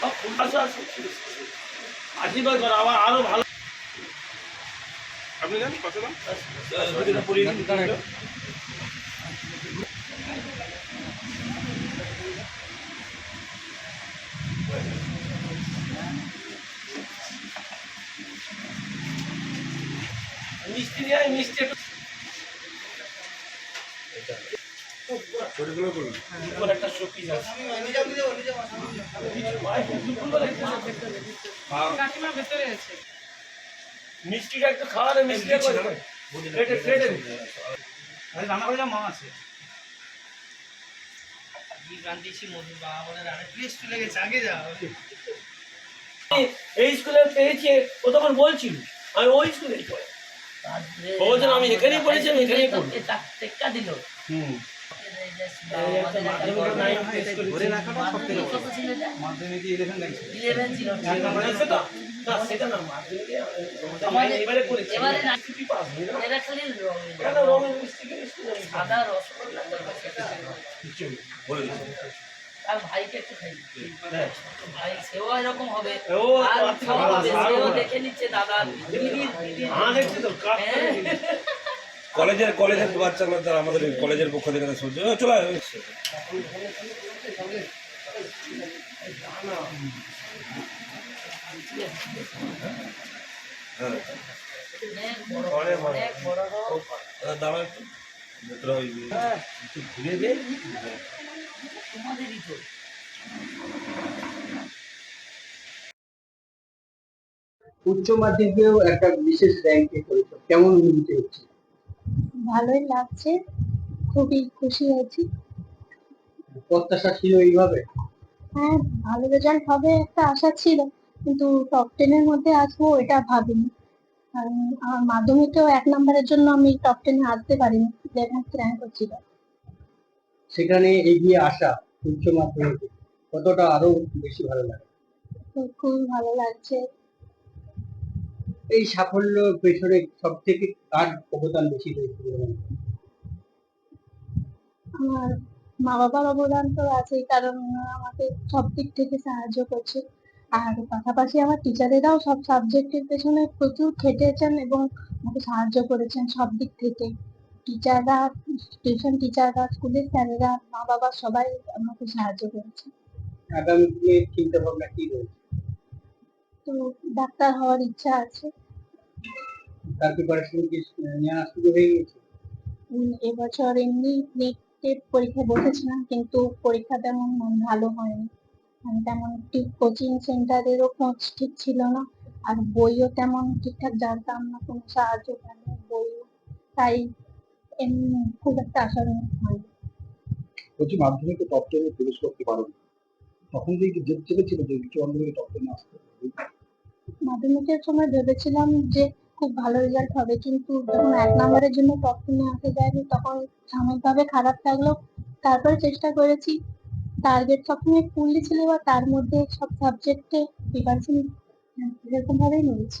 সব ফুল আসো আসো আশীর্বাদ করো আবার আরও ভালো আপনি জান কত দাম মিষ্টি দিয়ে মিষ্টি ছোটগুলো করুন। উপর একটা শোপিস আছে দুপুরবেলা একটা কাকিমা ভেতরে আছে মিষ্টিটা একটু খাওয়া রে মিষ্টিটা করে প্লেটে প্লেটে রান্না করে মা আছে কি রান্ধিছি মধুর বাবা বলে রান্না প্লিজ চলে গেছে আগে যা এই স্কুলে পেয়েছে ও তখন বলছিল আমি ওই স্কুলেই পড়ে। ও আমি এখানেই পড়েছি আমি এখানেই পড়ি টেক্কা দিল। হুম। সাদা রসগোল্লা আর ভাইকে একটু খাই। ভাই সেও এরকম হবে। ও আর আচ্ছা, সেও দেখে নিচ্ছে দাদা। দিদির দিদির হ্যাঁ। কলেজের কলেজের বাচ্চারা তারা আমাদের কলেজের পক্ষ থেকে সহ্য চলে আয়। হ্যাঁ। একটু। ঘুরে উচ্চ মাধ্যমিকেও একটা বিশেষ র্যাঙ্কে কেমন অনুভূতি হচ্ছে? ভালোই লাগছে খুবই খুশি হয়েছি। প্রত্যাশা ছিল এইভাবে? হ্যাঁ ভালো রেজাল্ট হবে একটা আশা ছিল কিন্তু টপ টেনের মধ্যে আসব এটা ভাবিনি। আমার মাধ্যমিকেও এক নম্বরের জন্য আমি টপ টেনে আসতে পারিনি ইলেভেন্থ র্যাঙ্ক হচ্ছিল সেখানে এগিয়ে আসা উচ্চ মাধ্যমিকে কতটা আরও বেশি ভালো লাগে খুবই ভালো লাগছে। এই সাফল্য পেছনে সব থেকে কার অবদান বেশি রয়েছে? আমার মা বাবার অবদান তো আছেই কারণ আমাকে সব দিক থেকে সাহায্য করছে। আর পাশাপাশি আমার টিচারেরাও সব সাবজেক্টের পেছনে প্রচুর খেটেছেন এবং আমাকে সাহায্য করেছেন সব দিক থেকে। টিচাররা টিউশন টিচাররা স্কুলের স্যারেরা মা বাবা সবাই আমাকে সাহায্য করেছে। আগামী চিন্তা ভাবনা কি রয়েছে? তো ডাক্তার হওয়ার ইচ্ছা আছে। তার প্রিপারেশন কি নেওয়া শুরু হয়ে গেছে? এবছর এমনি নেটের পরীক্ষা বসেছিলাম কিন্তু পরীক্ষা তেমন ভালো হয়নি। আমি তেমন ঠিক কোচিং সেন্টারেরও খোঁজ ঠিক ছিল না আর বইও তেমন ঠিকঠাক জানতাম না কোনো সাহায্য পাইনি বইও। তাই এমনি খুব একটা আশাজনক হয়নি। বলছি মাধ্যমিকে টপ টেনে প্রবেশ করতে পারো তখন যে জেদ চেপেছিল যে উচ্চ মাধ্যমিকে টপ টেনে আসতে মাধ্যমিকের সময় ভেবেছিলাম যে খুব ভালো রেজাল্ট হবে, কিন্তু যখন এক নম্বরের জন্য টেনে আসতে যায়নি, তখন সাময়িকভাবে খারাপ লাগল। তারপরে চেষ্টা করেছি টার্গেট সবসময় ফুললি ছিল বা তার মধ্যে সব সাবজেক্টে প্রিপারেশন এরকম ভাবেই নিয়েছি।